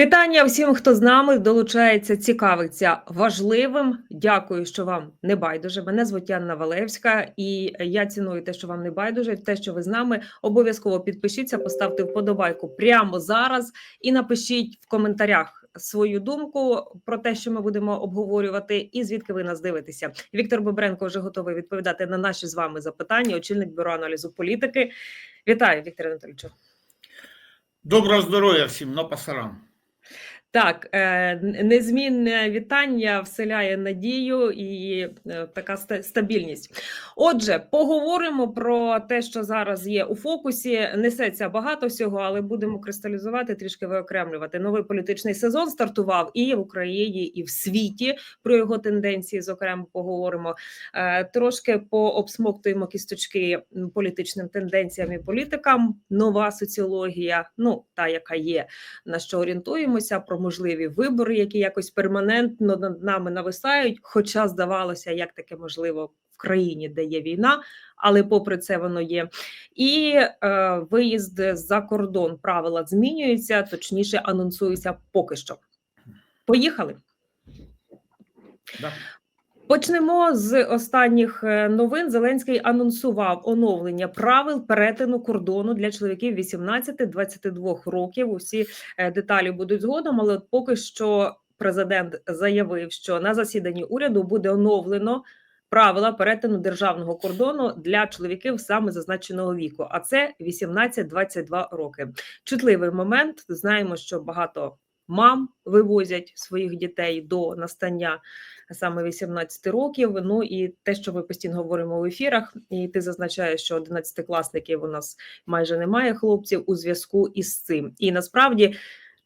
Вітання всім, хто з нами долучається, цікавиться важливим. Дякую, що вам не байдуже. Мене звуть Анна Валевська, і я ціную те, що вам не байдуже, те, що ви з нами. Обов'язково підпишіться, поставте вподобайку прямо зараз і напишіть в коментарях свою думку про те, що ми будемо обговорювати, і звідки ви нас дивитеся. Віктор Бобренко вже готовий відповідати на наші з вами запитання. Очільник бюро аналізу політики. Вітаю, Віктор Анатолійовичу. Доброго здоров'я всім на пасарам. Так, е, незмінне вітання вселяє надію і е, така стабільність. Отже, поговоримо про те, що зараз є у фокусі. Несеться багато всього, але будемо кристалізувати, трішки виокремлювати. Новий політичний сезон стартував і в Україні, і в світі. Про його тенденції, зокрема, поговоримо. Е, Трошки пообсмоктуємо кісточки політичним тенденціям і політикам. Нова соціологія, ну та яка є, на що орієнтуємося, про можливі вибори, які якось перманентно над нами нависають. Хоча здавалося, як таке можливо в країні, де є війна, але попри це воно є. І е, виїзд за кордон правила змінюються, точніше анонсуються поки що. Поїхали. Да. Почнемо з останніх е, новин. Зеленський анонсував оновлення правил перетину кордону для чоловіків 18-22 років. Усі е, деталі будуть згодом, але поки що президент заявив, що на засіданні уряду буде оновлено правила перетину державного кордону для чоловіків саме зазначеного віку. А це 18-22 роки. Чутливий момент. Знаємо, що багато мам вивозять своїх дітей до настання саме 18 років. Ну і те, що ми постійно говоримо в ефірах, і ти зазначаєш, що 11-класників у нас майже немає хлопців у зв'язку із цим. І насправді.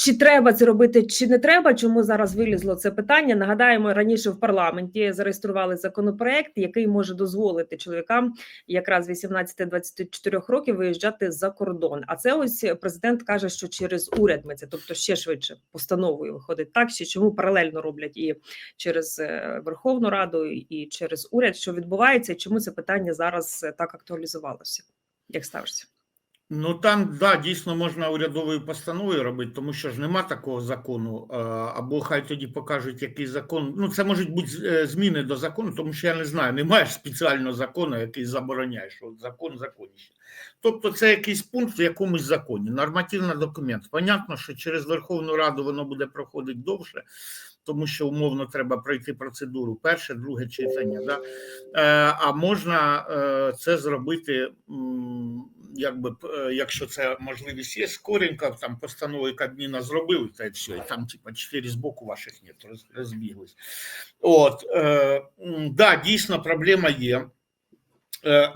Чи треба це робити, чи не треба? Чому зараз вилізло це питання? Нагадаємо, раніше в парламенті зареєстрували законопроект, який може дозволити чоловікам якраз 18-24 років виїжджати за кордон. А це ось президент каже, що через уряд ми це, тобто ще швидше постановою виходить так, що чому паралельно роблять і через е, Верховну Раду, і через уряд, що відбувається, чому це питання зараз е, так актуалізувалося? Як ставишся? Ну там да, дійсно можна урядовою постановою робити, тому що ж нема такого закону. е, Або хай тоді покажуть, який закон. Ну, це можуть бути е, зміни до закону, тому що я не знаю, немає спеціального закону, який забороняє, що закон законніше. Тобто це якийсь пункт в якомусь законі, нормативний документ. Понятно, що через Верховну Раду воно буде проходити довше, тому що умовно треба пройти процедуру перше, друге читання. Да? Е, А можна е, це зробити, якби е, якщо це можливість є, скоренько, там постанови Кабміна зробили, та все, і там, типа, чотири з боку ваших нет, розбіглись. От, да, дійсно, проблема є.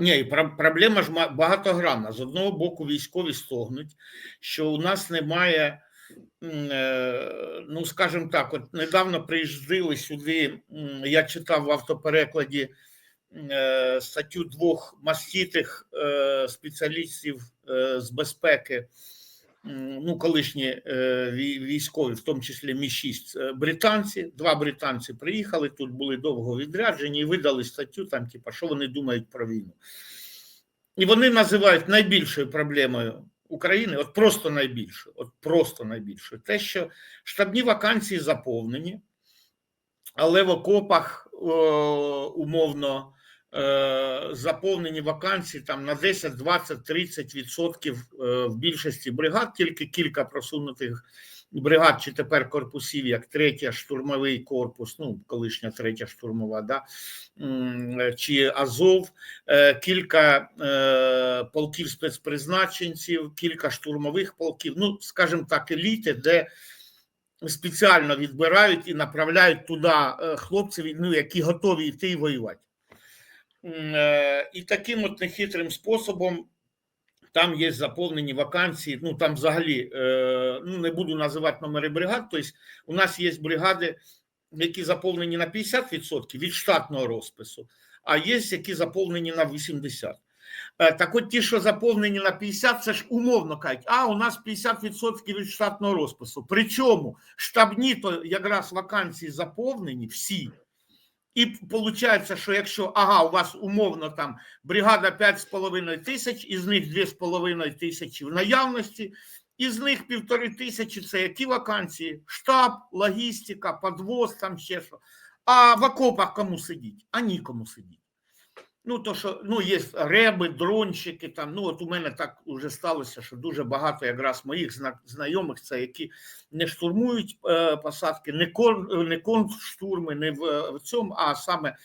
Ні, проблема ж багатогранна. З одного боку, військові стогнуть, що у нас немає, ну скажімо так, от недавно приїздили сюди. Я читав в автоперекладі е, статтю двох маститих е, спеціалістів е, з безпеки. Ну, колишні е, військові, в тому числі Мі 6 е, британці. Два британці приїхали тут, були довго відряджені і видали статтю, там, типу, що вони думають про війну. І вони називають найбільшою проблемою України, от просто найбільше, от просто найбільше. Те, що штабні вакансії заповнені, але в окопах о, умовно е, заповнені вакансії там на 10, 20, 30 відсотків е, в більшості бригад, тільки кілька просунутих бригад, чи тепер корпусів, як третя штурмовий корпус, ну колишня третя штурмова, да, е, чи Азов, е, кілька е, полків спецпризначенців, кілька штурмових полків, ну, скажімо так, еліти, де спеціально відбирають і направляють туди хлопців, ну, які готові йти і воювати. І таким от нехитрим способом там є заповнені вакансії. Ну там взагалі е, ну не буду називати номери бригад. Тобто у нас є бригади, які заповнені на 50% від штатного розпису, а є які заповнені на 80%. Е, Так от ті, що заповнені на 50, це ж умовно кажуть, а у нас 50% від штатного розпису. Причому штабні то якраз вакансії заповнені всі. І виходить, що якщо ага, у вас умовно там бригада 5,5 тисяч, із них 2,5 тисячі в наявності, із них півтори тисячі це які вакансії? Штаб, логістика, подвоз, там ще що. А в окопах кому сидіть? А нікому сидіть. Ну, то що ну, є реби, дронщики. Там, ну, от у мене так вже сталося, що дуже багато якраз моїх зна- знайомих, це які не штурмують е, посадки, не кон, не контрштурми, не в, в цьому, а саме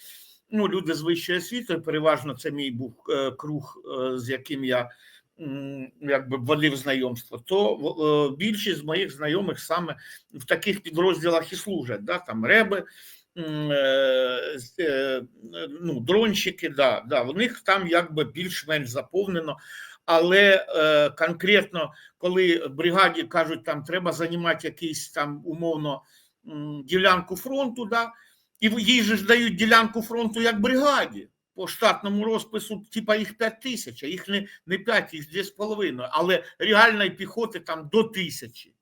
ну, люди з вищою освітою. Переважно це мій був е, круг, е, з яким я якби водив знайомство. То е, більшість з моїх знайомих саме в таких підрозділах і служать. Да? Там реби. Е, е, Ну, дронщики, да, да, у них там якби більш-менш заповнено, але е, конкретно, коли бригаді кажуть, там треба займати якийсь там умовно ділянку фронту, да, і їй же ж дають ділянку фронту як бригаді. По штатному розпису, типа їх 5 тисяч, а їх не, не 5, їх 2,5, але реальної піхоти там до тисячі.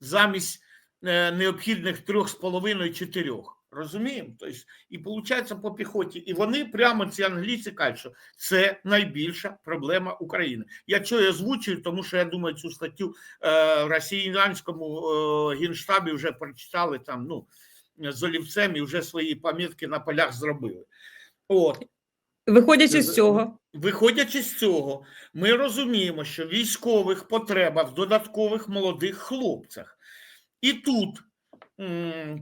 Замість е, необхідних 3,5-4. Розуміємо? Тобто, і виходить по піхоті. І вони прямо ці англійці кажуть, що це найбільша проблема України. Я чого я озвучую, тому що я думаю, цю статтю е, в росіянському е, генштабі вже прочитали там, ну, з олівцем і вже свої пам'ятки на полях зробили. От. Виходячи з цього, Виходячи з цього, ми розуміємо, що військових потреба в додаткових молодих хлопцях. І тут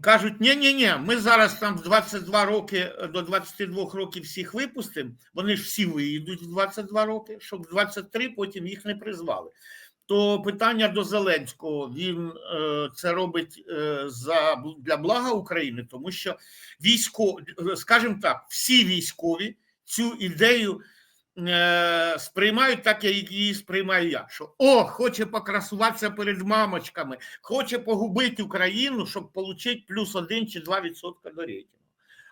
кажуть: ні ні ні ми зараз там з 22 роки до 22 років всіх випустимо, вони ж всі виїдуть в 22 роки, щоб в 23 потім їх не призвали. То питання до Зеленського він е, це робить е, за для блага України, тому що військо, скажімо так, всі військові цю ідею е, сприймають так, як її сприймаю я. Що о, хоче покрасуватися перед мамочками, хоче погубити Україну, щоб отримати плюс 1 чи 2 відсотка до рейтингу.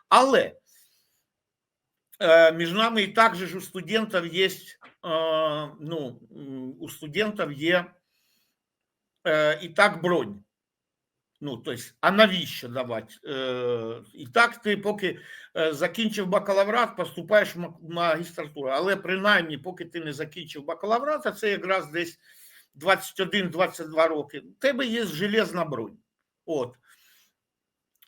Але е, між нами і так же ж у студентів є, е, ну, у студентів є е, і так бронь. Ну, тобто, а навіщо давати? Е, і так ти поки е, закінчив бакалаврат, поступаєш в магістратуру. Але принаймні, поки ти не закінчив бакалаврат, а це якраз десь 21-22 роки, у тебе є железна бронь. От.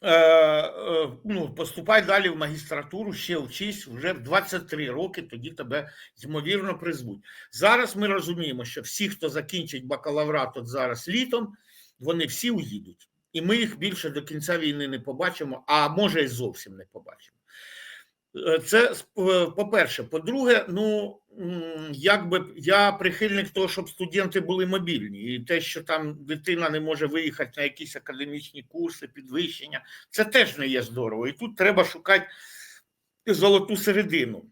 Е, ну, поступай далі в магістратуру, ще вчись, вже в 23 роки тоді тебе ймовірно призвуть. Зараз ми розуміємо, що всі, хто закінчить бакалаврат от зараз літом, вони всі уїдуть. І ми їх більше до кінця війни не побачимо, а може і зовсім не побачимо. Е, Це е, по-перше. По-друге, ну якби я прихильник того, щоб студенти були мобільні, і те, що там дитина не може виїхати на якісь академічні курси, підвищення, це теж не є здорово. І тут треба шукати золоту середину.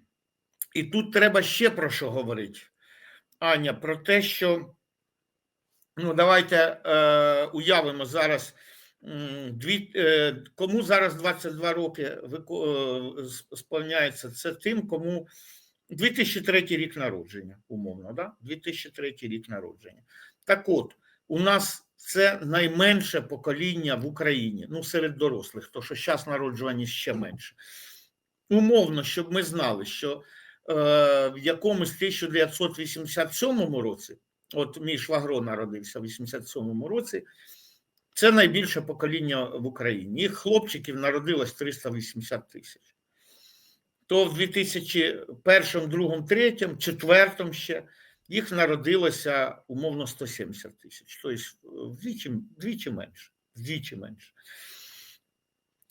І тут треба ще про що говорити, Аня, про те, що ну давайте е, уявимо зараз. Дві, е, кому зараз 22 роки е, сповняється, це тим, кому 2003 рік народження, умовно, да? 2003 рік народження. Так от, у нас це найменше покоління в Україні, ну, серед дорослих, то що зараз народжуваність ще менше. Умовно, щоб ми знали, що е, в якомусь 1987 році, от мій швагро народився в 87 році, це найбільше покоління в Україні. Їх хлопчиків народилось 380 тисяч. То в 2001, 2, 3, 4 ще їх народилося умовно 170 тисяч. Тобто вдвічі, вдвічі менше. Вдвічі менше.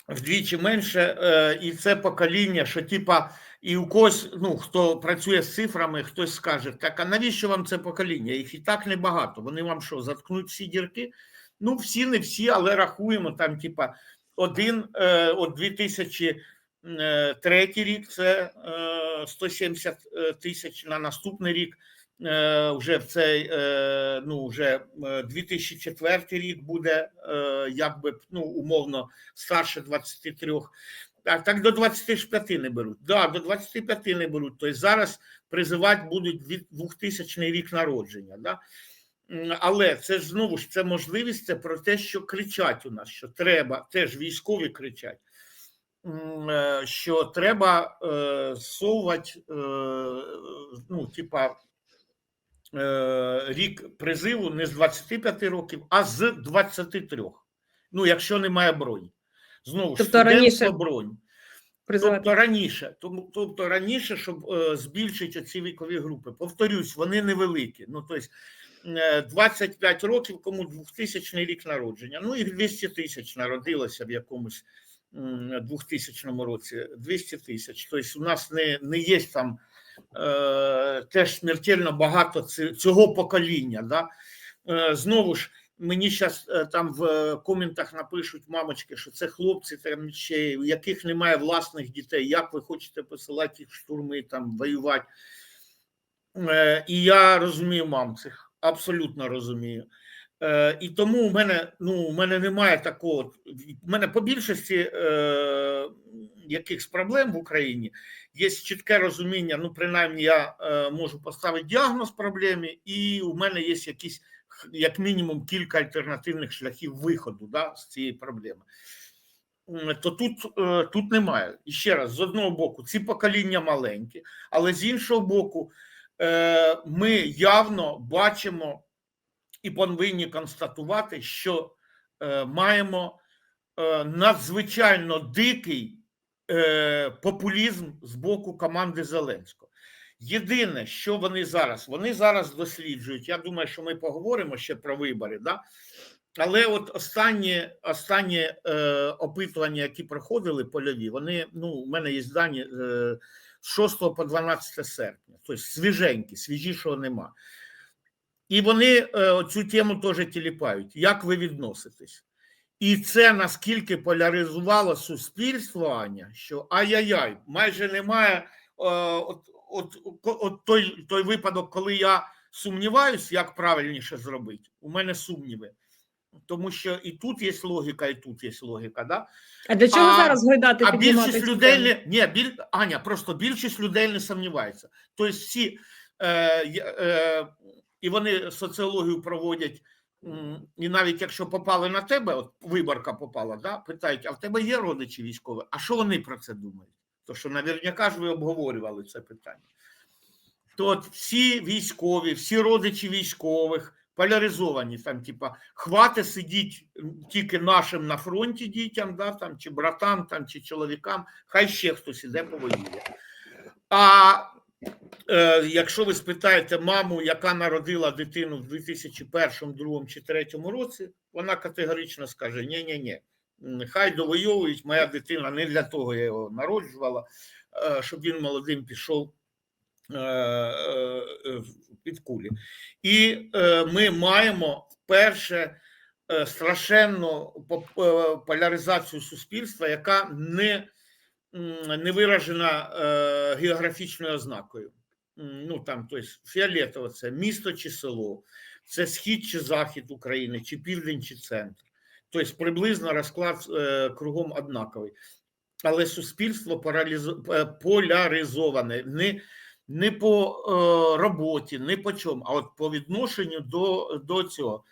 Вдвічі менше, е, і це покоління, що типа, і у когось, ну хто працює з цифрами, хтось скаже: так, а навіщо вам це покоління? Їх і так небагато. Вони вам що, заткнуть всі дірки? Ну, всі, не всі, але рахуємо там, типа, один е, от 2003 рік це е, 170 тисяч на наступний рік. е, Вже в цей е, ну вже е, 2004 рік буде е, якби ну умовно старше 23. Так, так до 25 не беруть. Да, до 25 не беруть. Тобто зараз призивати будуть від 2000 рік народження. Да? Але це ж знову ж це можливість, це про те, що кричать у нас, що треба, теж військові кричать, е, що треба е, совувати, е, ну, типа, рік призиву не з 25 років, а з 23. Ну, якщо немає бронь. Знову ж Тобто раніше бронь. Призивати. Тобто раніше, тому тобто раніше, щоб е, збільшити ці вікові групи. Повторюсь, вони невеликі. Ну тобто 25 років, кому 2000 рік народження. Ну і 200 тисяч народилося в якомусь м, 2000 році. 200 тисяч. Тобто, у нас не, не є там е, теж смертельно багато цього покоління. Да? Е, знову ж. Мені зараз там в е, коментах напишуть мамочки, що це хлопці, там ще у яких немає власних дітей. Як ви хочете посилати їх в штурми, там воювати? Е, І я розумію мам цих, абсолютно розумію. Е, І тому у мене ну, у мене немає такого. У мене по більшості е, якихось проблем в Україні є чітке розуміння. Ну, принаймні, я е, можу поставити діагноз проблемі, і у мене є якісь як мінімум кілька альтернативних шляхів виходу да, з цієї проблеми. То тут, е, тут немає. І ще раз, з одного боку, ці покоління маленькі, але з іншого боку, ми явно бачимо і повинні констатувати, що е, маємо е, надзвичайно дикий е, популізм з боку команди Зеленського. Єдине, що вони зараз, вони зараз досліджують. Я думаю, що ми поговоримо ще про вибори, да? але от останні, останні е, опитування, які проходили польові, вони ну, у мене є дані е, з 6 по 12 серпня, тобто свіженькі, свіжішого нема. І вони е, цю тему теж тіліпають. Як ви відноситесь? І це наскільки поляризувало суспільство, Аня, що ай-яй-яй, майже немає е, от, от, от той, той випадок, коли я сумніваюсь, як правильніше зробити. У мене сумніви. Тому що і тут є логіка, і тут є логіка. Да? А для чого А- зараз гойдати А більшість людей не ні, біль, Аня, просто більшість людей не сумнівається. Тобто всі е, е, і вони соціологію проводять. І навіть якщо попали на тебе, от виборка попала, да, питають, а в тебе є родичі військові? А що вони про це думають? То що наверняка ж ви обговорювали це питання. То от всі військові, всі родичі військових поляризовані, там, типа, хвати сидіть тільки нашим на фронті дітям, да, там, чи братам, там, чи чоловікам, хай ще хтось іде повоює. А е, якщо ви спитаєте маму, яка народила дитину в 2001, 2002 чи 2003 році, вона категорично скаже: ні ні ні хай довоюють, моя дитина не для того я його народжувала, е, щоб він молодим пішов під кулі. І е, ми маємо вперше е, страшенну е, поляризацію суспільства, яка не, не виражена е, географічною ознакою. Ну там, тобто, фіолетово це місто чи село, це схід чи захід України, чи південь, чи центр. Тобто приблизно розклад е, кругом однаковий. Але суспільство е, поляризоване не, не по е, роботі, не по чому, а от по відношенню до, до цього.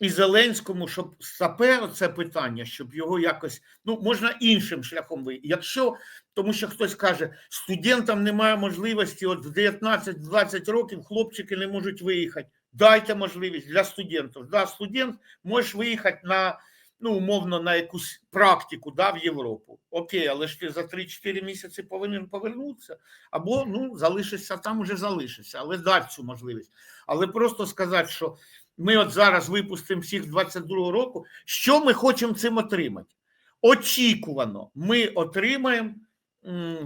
І Зеленському, щоб сапе це питання, щоб його якось ну можна іншим шляхом вийти. Якщо тому, що хтось каже, студентам немає можливості, от в 19-20 років хлопчики не можуть виїхати. Дайте можливість для студентів. Да, студент можеш виїхати на ну умовно на якусь практику да, в Європу. Окей, але ж ти за 3-4 місяці повинен повернутися, або ну залишишся там, уже залишишся, але дай цю можливість. Але просто сказати, що ми от зараз випустимо всіх 22 року. Що ми хочемо цим отримати? Очікувано, ми отримаємо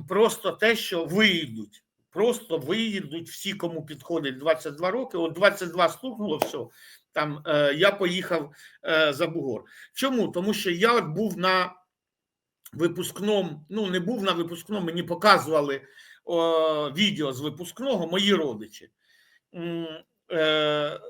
просто те, що виїдуть. Просто виїдуть всі, кому підходить 22 роки. От 22 стукнуло, все. Там е, я поїхав е, за Бугор. Чому? Тому що я от був на випускному, ну не був на випускному, мені показували о, відео з випускного мої родичі. Е,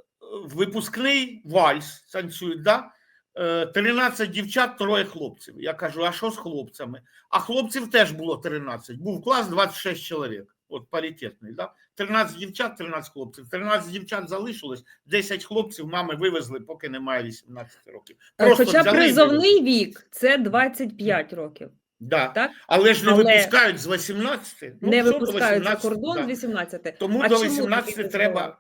випускний вальс танцюють, да? Е, 13 дівчат, троє хлопців. Я кажу, а що з хлопцями? А хлопців теж було 13. Був клас 26 чоловік. От паритетний, да? 13 дівчат, 13 хлопців. 13 дівчат залишилось, 10 хлопців мами вивезли, поки немає 18 років. Просто Хоча взяли і призовний вивезли. вік це 25 років, Да. так? Але ж не Але випускають з 18. Ну, не все, до випускають за 18, кордон да. з 18. Тому А до чому 18 такий треба.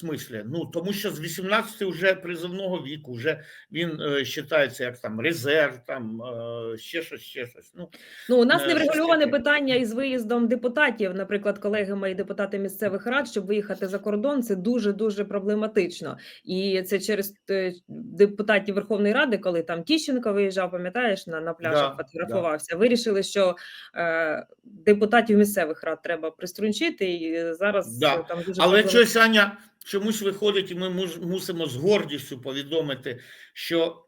Дозвол? смислі? Ну тому що з 18 вже призовного віку, вже він е, вважається як там резерв, там е, ще щось, ще щось. Ну Ну, у нас Е, не врегульоване питання із виїздом депутатів. Наприклад, колеги мої депутати місцевих рад, щоб виїхати за кордон, це дуже дуже проблематично. І це через е, депутатів Верховної Ради, коли там Тіщенко виїжджав, пам'ятаєш, на, на пляжах Да, фотографувався. Вирішили, що е, депутатів місцевих рад треба приструнчити, і е, зараз Да. е, там дуже Але щось Аня чомусь виходить, і ми мусимо з гордістю повідомити, що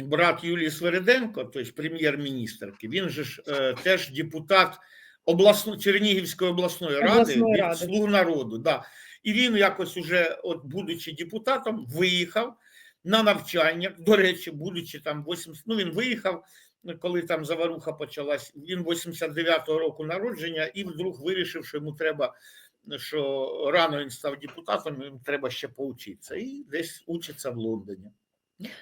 брат Юлії Свериденко, тобто прем'єр-міністрки, він же ж е, теж депутат обласної Чернігівської обласної ради від ради. слуг народу. Да. І він якось уже, от будучи депутатом, виїхав на навчання. До речі, будучи там 80, ну він виїхав. Коли там заваруха почалась, він 89-го року народження, і вдруг вирішив, що йому треба що рано він став депутатом, їм треба ще поучитися. І десь учиться в Лондоні.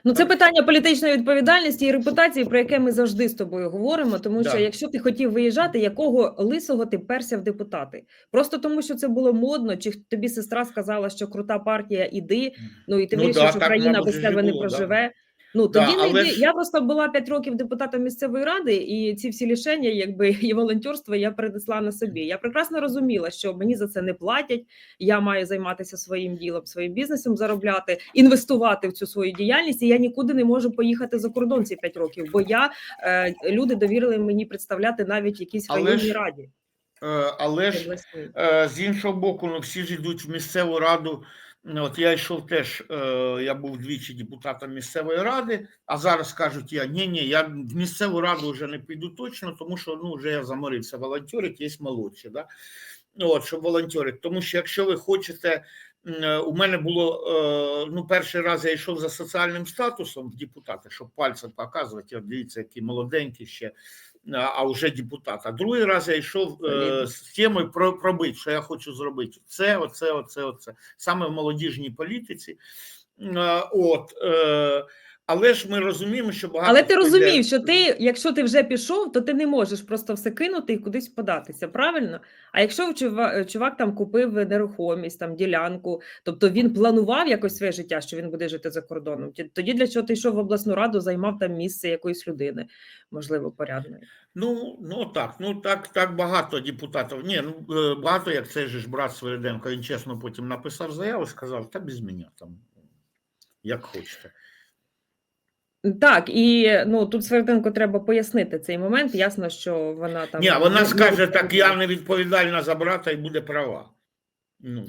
Ну, це питання політичної відповідальності і репутації, про яке ми завжди з тобою говоримо. Тому що Да. якщо ти хотів виїжджати, якого лисого ти перся в депутати? Просто тому, що це було модно, чи тобі сестра сказала, що крута партія, іди. Ну і ти Ну вирішив, да, що країна без тебе не було, да. Ну Да, тоді не але Я просто була 5 років депутатом місцевої ради, і ці всі лішення, якби і волонтерство я перенесла на собі. Я прекрасно розуміла, що мені за це не платять. Я маю займатися своїм ділом, своїм бізнесом, заробляти, інвестувати в цю свою діяльність. І я нікуди не можу поїхати за кордон ці 5 років, бо я е, люди довірили мені представляти навіть якісь Але районні ж раді. Е, Але ж е, з іншого боку, ну всі ж йдуть в місцеву раду. От я йшов теж, е, я був двічі депутатом місцевої ради, а зараз кажуть, я ні, ні, я в місцеву раду вже не піду точно, тому що ну вже я заморився волонтерити, є молодші. Да? От, щоб волонтерити. Тому що якщо ви хочете, е, у мене було е, ну, перший раз я йшов за соціальним статусом в депутати, щоб пальцем показувати, дивіться, які молоденькі ще, а- вже депутат. А другий раз я йшов е, з темою про, пробити, що я хочу зробити. Це, оце, оце, оце. Саме в молодіжній політиці. Е, От, е, але ж ми розуміємо, що багато. Але ти розумів, що ти, якщо ти вже пішов, то ти не можеш просто все кинути і кудись податися, правильно? А якщо чувак, чувак там купив нерухомість, там ділянку, тобто він планував якось своє життя, що він буде жити за кордоном. Тоді для чого ти йшов в обласну раду, займав там місце якоїсь людини, можливо, порядної. Ну, ну так, ну так, так багато депутатів. Ні, ну е, багато, як цей же ж брат Свириденко, він чесно потім написав заяву, сказав, та без мене там, як хочете. Так, і ну тут Сверденко треба пояснити цей момент. Ясно, що вона там Ні, вона скаже, так я не відповідальна за брата і буде права. Ну,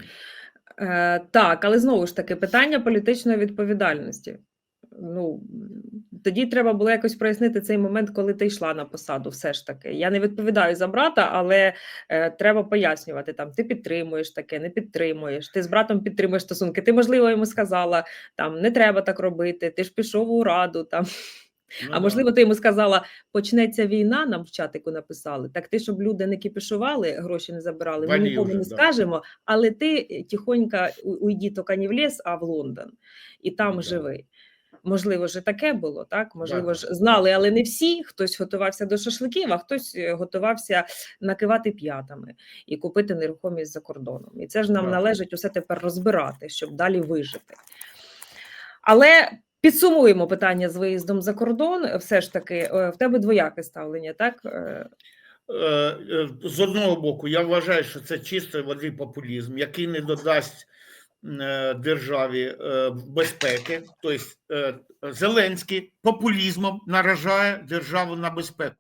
Е, так, але знову ж таки, питання політичної відповідальності. Ну тоді треба було якось прояснити цей момент, коли ти йшла на посаду. Все ж таки, я не відповідаю за брата, але е, треба пояснювати там. Ти підтримуєш таке, не підтримуєш. Ти з братом підтримуєш стосунки. Ти можливо йому сказала там не треба так робити. Ти ж пішов у раду там. ну А можливо, ти йому сказала, почнеться війна, нам в чатику написали. Так ти, щоб люди не кипішували, гроші не забирали, ми нікому вже, не да. скажемо, але ти е, тихонько уйди тільки не в ліс, а в Лондон, і там Да. живи. Можливо, ж таке було, так? Можливо, ж знали, але не всі. Хтось готувався до шашликів, а хтось е, готувався накивати п'ятами і купити нерухомість за кордоном. І це ж нам належить усе тепер розбирати, щоб далі вижити. Але підсумуємо питання з виїздом за кордон. Все ж таки, е, в тебе двояке ставлення, так? Е, З одного боку, я вважаю, що це чистої води популізм, який не додасть державі е, безпеки. Тобто е, Зеленський популізмом наражає державу на безпеку.